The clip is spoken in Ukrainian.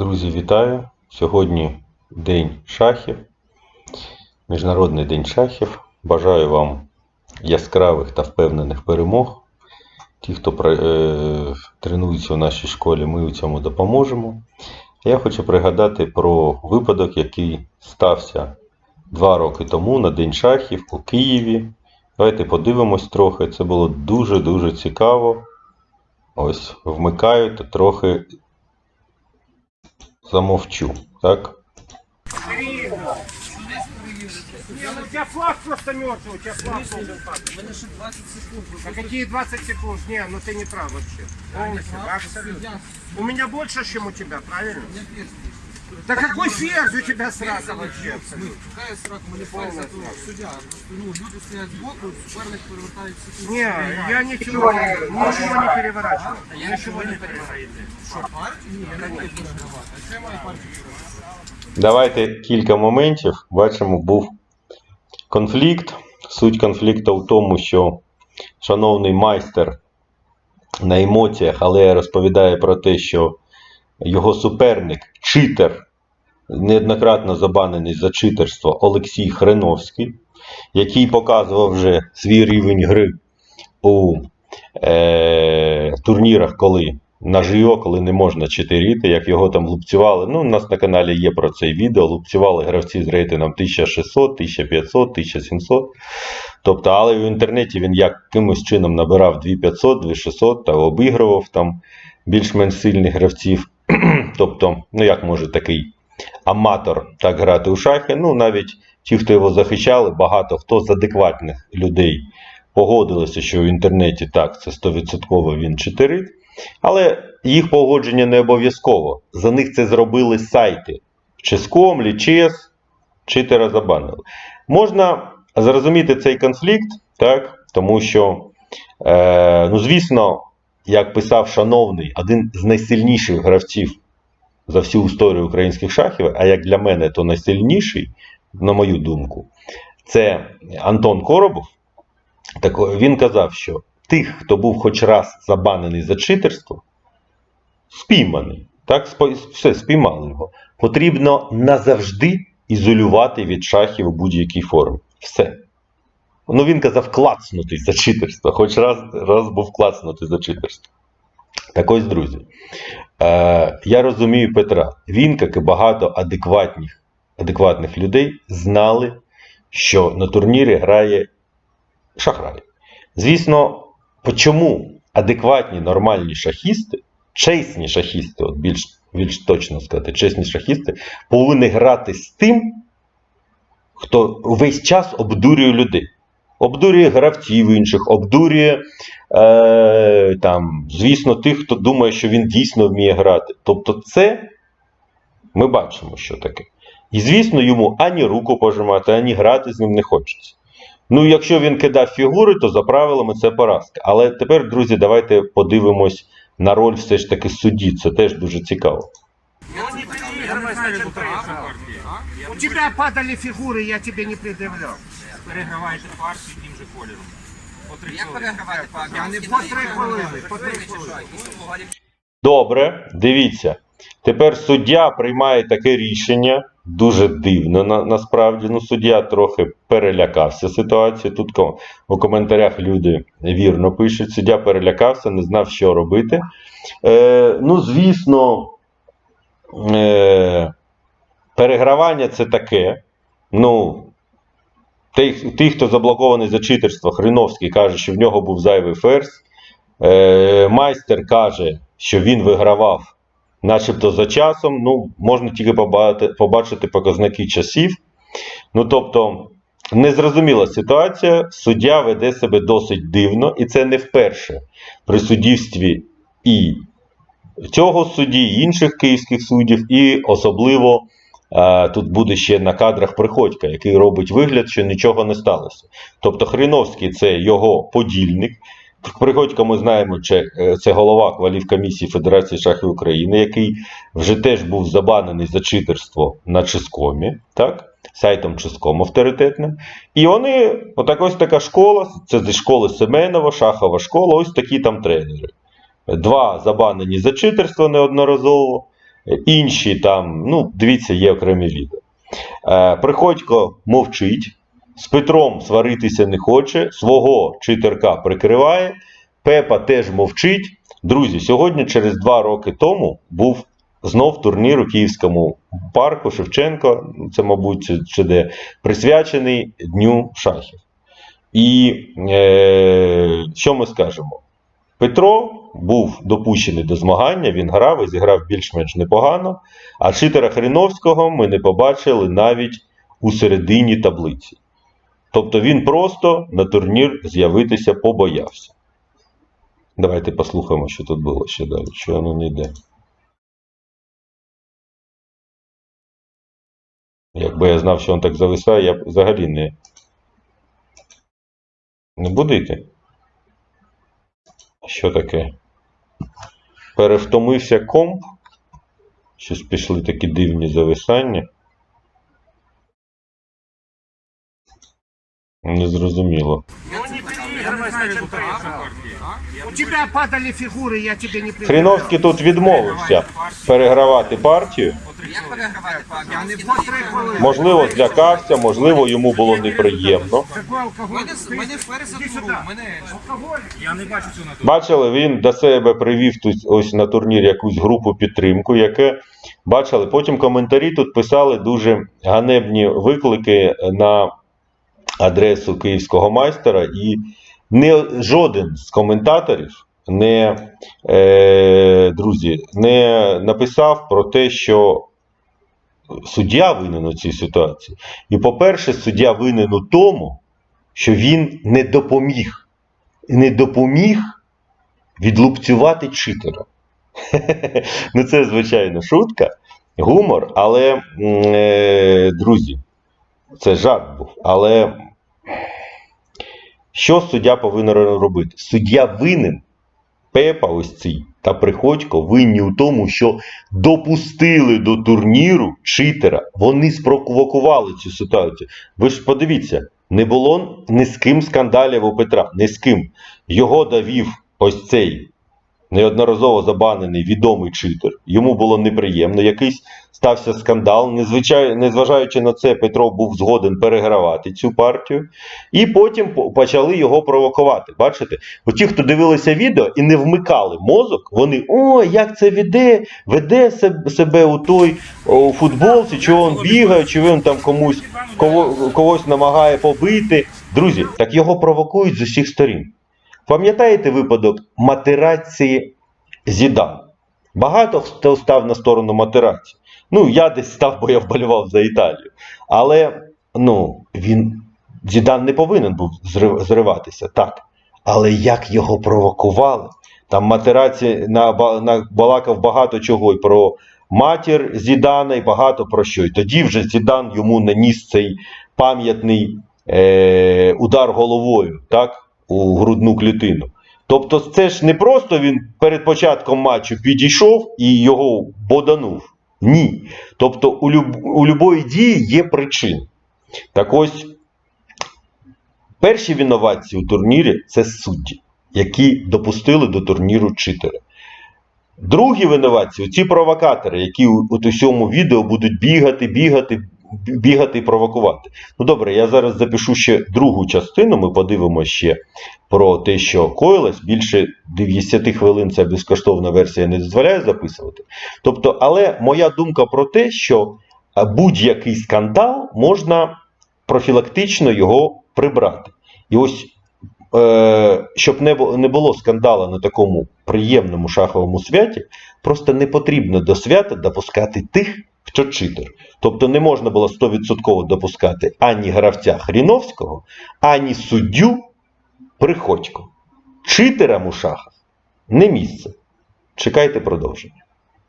Друзі, вітаю! Сьогодні День шахів, Міжнародний день шахів. Бажаю вам яскравих та впевнених перемог. Ті, хто е, тренується у нашій школі, ми у цьому допоможемо. Я хочу пригадати про випадок, який стався два роки тому на День шахів у Києві. Давайте подивимось трохи. Це було дуже-дуже цікаво. Ось вмикаю та трохи замовчу. Так? Не, ну у тебя флаг просто мертвый, у тебя флаг должен падать. мене ще 20 секунд. А какие 20 секунд? Не, ну ты не прав вообще. Полностью, абсолютно. У меня больше, чем у тебя, правильно? Да какой ферзь у тебя сразу вообще? Какая тут суддя. Просто, Ну, люди стоять збоку, суперник перевертає секунду. Не, я ничего не, ничего не переворачиваю. Ничего не переворачиваю. Партію? Ні, я не. А що партію? Давайте кілька моментів. Бачимо, був конфлікт. Суть конфлікту в тому, що шановний майстер на емоціях, але розповідає про те, що його суперник, читер, неоднократно забанений за читерство Олексій Хреновський, який показував вже свій рівень гри у е, турнірах, коли наживо, коли не можна читеріти, як його там лупцювали. Ну, у нас на каналі є про це відео. Лупцювали гравці з рейтингом 1600, 1500, 1700. Тобто, але в інтернеті він якимось чином набирав 2500, 2600 та обігрував там більш-менш сильних гравців. тобто, ну як може такий аматор так грати у шахи? Ну, навіть ті, хто його захищали, багато хто з адекватних людей погодилися, що в інтернеті так, це 100% він читерить. Але їх погодження не обов'язково. За них це зробили сайти. Ческом, Лічес, читера забанили. Можна зрозуміти цей конфлікт, так? тому що, е, ну, звісно, як писав шановний, один з найсильніших гравців за всю історію українських шахів, а як для мене, то найсильніший, на мою думку, це Антон Коробов. Так він казав, що тих, хто був хоч раз забанений за читерство, спійманий. Так, все, спіймали його. Потрібно назавжди ізолювати від шахів у будь-якій формі. Все. Ну, він казав клацнутий за читерство, хоч раз, раз був клацнутий за читерство. Так ось, друзі. Е, я розумію Петра. Він, як і багато адекватних, адекватних людей, знали, що на турнірі грає шахрай. Звісно, чому адекватні нормальні шахісти, чесні шахісти, от більш, більш точно сказати, чесні шахісти, повинні грати з тим, хто весь час обдурює людей. Обдурює гравців інших, обдурює, е, там, звісно, тих, хто думає, що він дійсно вміє грати. Тобто, це ми бачимо, що таке. І, звісно, йому ані руку пожимати, ані грати з ним не хочеться. Ну, якщо він кидав фігури, то за правилами це поразка. Але тепер, друзі, давайте подивимось на роль все ж таки судді. Це теж дуже цікаво. Ну не. У тебя падали фигуры, я тебе не предъявлял. переграваєте партію тим же кольором. По три Як хвилини. перегравати партію? Я не по три хвилини, по три хвилини. Добре, дивіться. Тепер суддя приймає таке рішення. Дуже дивно на, насправді. Ну, суддя трохи перелякався ситуацією. Тут ко- у коментарях люди вірно пишуть. Суддя перелякався, не знав, що робити. Е, ну, звісно, е, перегравання це таке. Ну, той, хто заблокований за читерство, Хриновський каже, що в нього був зайвий ферзь. Е, майстер каже, що він вигравав, начебто за часом. Ну, можна тільки побачити показники часів. Ну, тобто, незрозуміла ситуація. Суддя веде себе досить дивно, і це не вперше при суддівстві і цього судді, і інших київських суддів, і особливо. Тут буде ще на кадрах Приходька, який робить вигляд, що нічого не сталося. Тобто Хриновський це його подільник. Приходько ми знаємо, че- е, це голова кваліфкомісії Федерації шахів України, який вже теж був забанений за читерство на Ческомі, так? сайтом Ческом авторитетним. І вони, отак ось така школа, це зі школи Семенова, шахова школа, ось такі там тренери. Два забанені за читерство неодноразово, інші там, ну, дивіться, є окремі відео. Е, Приходько мовчить, з Петром сваритися не хоче, свого читерка прикриває, Пепа теж мовчить. Друзі, сьогодні, через два роки тому, був знов турнір у Київському парку Шевченко, це, мабуть, чи- де, присвячений Дню шахів. І е, що ми скажемо? Петро був допущений до змагання, він грав і зіграв більш-менш непогано. А читера Хріновського ми не побачили навіть у середині таблиці. Тобто він просто на турнір з'явитися побоявся. Давайте послухаємо, що тут було ще далі, що воно не йде. Якби я знав, що він так зависає, я б взагалі не. Не буде йти. Що таке? Перевтомився комп. Щось пішли такі дивні зависання. Незрозуміло. Ну? У тебя падали фигуры, я тебе не. Хріновський тут відмовився перегравати партію. Можливо, злякався, можливо, йому було неприємно. Бачили, він до себе привів тут ось на турнір якусь групу підтримку, яке бачили. Потім коментарі тут писали дуже ганебні виклики на адресу київського майстера, і не жоден з коментаторів не е, друзі не написав про те, що суддя винен у цій ситуації. І, по-перше, суддя винен у тому, що він не допоміг. Не допоміг відлупцювати читера. ну, це, звичайно, шутка, гумор, але, е, друзі, це жарт був. Але що суддя повинен робити? Суддя винен, Пепа ось цей та Приходько винні у тому, що допустили до турніру читера. Вони спровокували цю ситуацію. Ви ж подивіться, не було ні з ким скандалів у Петра, ні з ким. Його давів ось цей неодноразово забанений відомий читер. Йому було неприємно. Якийсь стався скандал. Незвичай, незважаючи на це, Петро був згоден перегравати цю партію. І потім почали його провокувати. Бачите? Оті, хто дивилися відео і не вмикали мозок, вони о, як це веде, веде себе у той у футболці, чи він бігає, чи він там комусь кого, когось намагає побити. Друзі, так його провокують з усіх сторін. Пам'ятаєте випадок матерації Зідан? Багато хто став на сторону матерації. Ну, я десь став, бо я вболівав за Італію. Але ну, він Зідан не повинен був зриватися, так. Але як його провокували? Там матерація на, на, балакав багато чого і про матір Зідана, і багато про що. І тоді вже Зідан йому наніс цей пам'ятний е, удар головою, так, у грудну клітину. Тобто, це ж не просто він перед початком матчу підійшов і його боданув. Ні. Тобто у, люб, у любої дії є причини. Так ось, перші винуватці у турнірі це судді, які допустили до турніру читера. Другі винуватці ці провокатори, які у, у цьому відео будуть бігати, бігати, бі- бігати і провокувати. Ну добре, я зараз запишу ще другу частину. Ми подивимося ще про те, що коїлось. Більше 10 хвилин ця безкоштовна версія не дозволяє записувати. Тобто, але моя думка про те, що будь-який скандал можна профілактично його прибрати. І ось, е, щоб не було скандалу на такому приємному шаховому святі, просто не потрібно до свята допускати тих, хто читер. Тобто не можна було 100% допускати ані гравця Хріновського, ані суддю Приходько. Читерам у шахах не місце. Чекайте продовження.